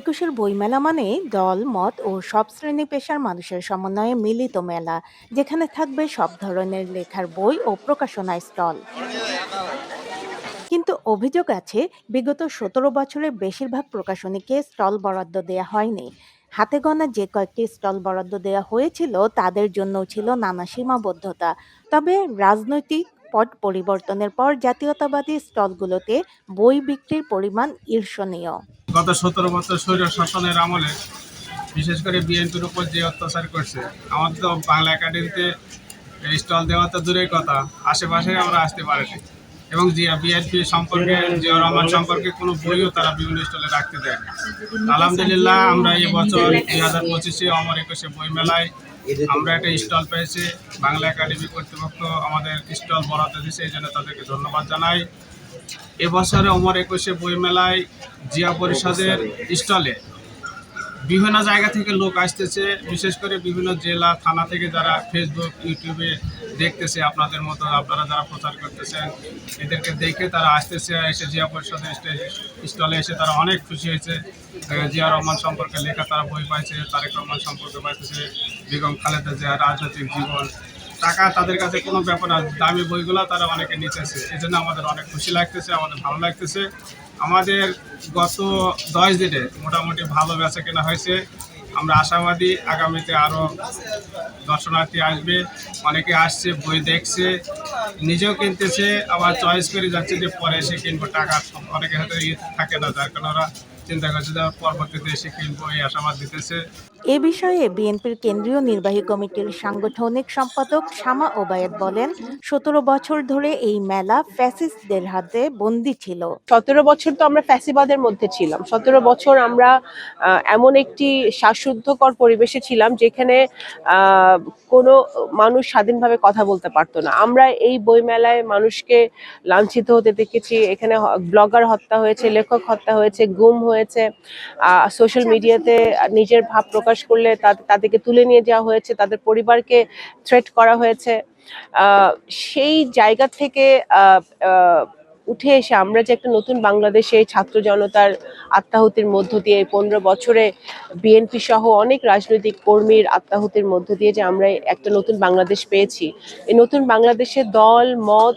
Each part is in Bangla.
একুশের বইমেলা মানে দল, মত ও সব শ্রেণি পেশার মানুষের সমন্বয়ে মিলিত মেলা, যেখানে থাকবে সব ধরনের লেখার বই ও প্রকাশনা স্টল। কিন্তু অভিযোগ আছে, বিগত সতেরো বছরে বেশিরভাগ প্রকাশনীকে স্টল বরাদ্দ দেয়া হয়নি। হাতে গোনা যে কয়েকটি স্টল বরাদ্দ দেওয়া হয়েছিল, তাদের জন্য ছিল নানা সীমাবদ্ধতা। তবে রাজনৈতিক পট পরিবর্তনের পর জাতীয়তাবাদী স্টলগুলোতে বই বিক্রির পরিমাণ ঈর্ষণীয়। গত সতেরো বছর স্বৈর শাসনের আমলে, বিশেষ করে বিএনপির উপর যে অত্যাচার করছে, আমাদের তো বাংলা একাডেমিতে স্টল দেওয়া তো দূরের কথা, আশেপাশে আমরা আসতে পারিনি। এবং জিয়া, বিএনপি সম্পর্কে জিয়া রহমান সম্পর্কে কোনো বইও তারা বিভিন্ন স্টলে রাখতে দেয়। আলহামদুলিল্লাহ, আমরা এই বছর দুই হাজার পঁচিশে অমর একুশে বইমেলায় আমরা একটা স্টল পেয়েছি। বাংলা একাডেমি কর্তৃপক্ষ আমাদের স্টল বরাদ্দ দিয়েছে, এই জন্য তাদেরকে ধন্যবাদ জানাই। এবছরে অমর একুশে বইমেলায় জিয়া পরিষদের স্টলে। বিভিন্ন জায়গা থেকে লোক আসতেছে বিশেষ করে বিভিন্ন জেলা থানা থেকে যারা ফেসবুক ইউটিউবে দেখতেছে আপনাদের মতো আপনারা যারা প্রচার করতেছেন এদেরকে দেখে তারা আসতেছে এসে জিয়া পরিষদের স্টলে এসে তারা অনেক খুশি হয়েছে। জিয়া রহমান সম্পর্কে লেখা তারা বই পাইছে তারেক রহমান সম্পর্কে পাইতেছে বেগম খালেদা জিয়া রাজনৈতিক জীবন। টাকা তাদের কাছে কোনো ব্যাপার না দামি বইগুলো তারা অনেকে নিতেছে। এই জন্য আমাদের অনেক খুশি লাগতেছে আমাদের ভালো লাগতেছে। আমাদের গত দশ দিনে মোটামুটি ভালো বেচা কেনা হয়েছে। আমরা আশাবাদী আগামীতে আরও দর্শনার্থী আসবে। অনেকে আসছে, বই দেখছে, নিজেও কিনতেছে, আবার চয়েস করে যাচ্ছে যে পরে এসে কিনবো টাকা। অনেকের হয়তো ইয়ে থাকে না, যার কারণে ওরা চিন্তা করছে যে পরবর্তীতে এসে কিনবো, এই আশাবাদ দিতেছে। এ বিষয়ে বিএনপির কেন্দ্রীয় নির্বাহী কমিটির সাংগঠনিক সম্পাদক শামা ওবায়েদ বলেন, সতেরো বছর ধরে এই মেলা ফ্যাসিস্টদের হাতে বন্দি ছিল। সতেরো বছর তো আমরা ফ্যাসিবাদের মধ্যে ছিলাম। সতেরো বছর আমরা এমন একটি শ্বাসরুদ্ধকর পরিবেশে ছিলাম যেখানে কোনো মানুষ স্বাধীনভাবে কথা বলতে পারতো না। আমরা এই বইমেলায় মানুষকে লাঞ্ছিত হতে দেখেছি। এখানে ব্লগার হত্যা হয়েছে, লেখক হত্যা হয়েছে, গুম হয়েছে। সোশ্যাল মিডিয়াতে নিজের ভাব প্রকাশ করলে তাদেরকে তুলে নিয়ে যাওয়া হয়েছে তাদের পরিবারকে থ্রেট করা হয়েছে। সেই জায়গা থেকে উঠে এসে আমরা যে একটা নতুন বাংলাদেশে ছাত্র জনতার আত্মাহুতির মধ্য দিয়ে পনেরো বছরে বিএনপি সহ অনেক রাজনৈতিক কর্মীর আত্মাহুতির মধ্য দিয়ে যে আমরা একটা নতুন বাংলাদেশ পেয়েছি। এই নতুন বাংলাদেশে দল, মত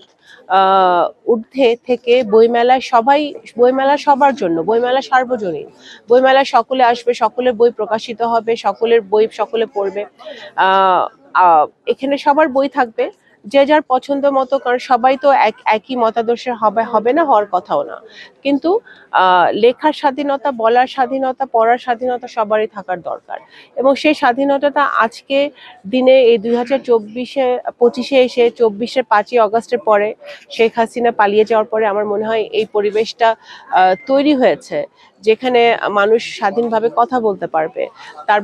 ঊর্ধ্বে থেকে বইমেলায় সবাই, বইমেলা সবার জন্য, বইমেলা সার্বজনীন। বইমেলা সকলে আসবে, সকলের বই প্রকাশিত হবে, সকলের বই সকলে পড়বে। এখানে সবার বই থাকবে। যে যার পছন্দ মতো, কারণ সবাই তো এক, একই মতাদর্শের হবে হবে না হওয়ার কথাও না। কিন্তু লেখার স্বাধীনতা, বলার স্বাধীনতা, পড়ার স্বাধীনতা সবারই থাকার দরকার। এবং সেই স্বাধীনতাটা আজকে দিনে এই দুই হাজার চব্বিশে, পঁচিশে এসে, চব্বিশে পাঁচই অগস্টের পরে শেখ হাসিনা পালিয়ে যাওয়ার পরে আমার মনে হয় এই পরিবেশটা তৈরি হয়েছে, যেখানে মানুষ স্বাধীনভাবে কথা বলতে পারবে। তার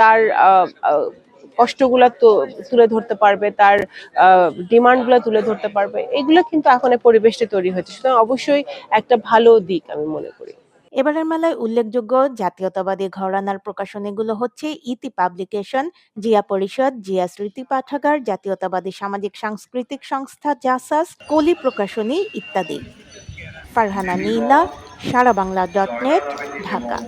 তার কষ্টগুলা তুলে ধরতে পারবে, তার ডিমান্ডগুলো তুলে ধরতে পারবে, এগুলো কিন্তু এখন পরিবেশটা তৈরি হয়েছে। সুতরাং অবশ্যই একটা ভালো দিক আমি মনে করি। এবারের মেলায় উল্লেখযোগ্য জাতীয়তাবাদী ঘরানার প্রকাশনীগুলো হচ্ছে ইতি পাবলিকেশন, জিয়া পরিষদ, জিয়া স্মৃতি পাঠাগার, জাতীয়তাবাদী সামাজিক সাংস্কৃতিক সংস্থা, জাসাস, কলি প্রকাশনী ইত্যাদি। Farhana Nila, Sara Bangla dot net, Dhaka.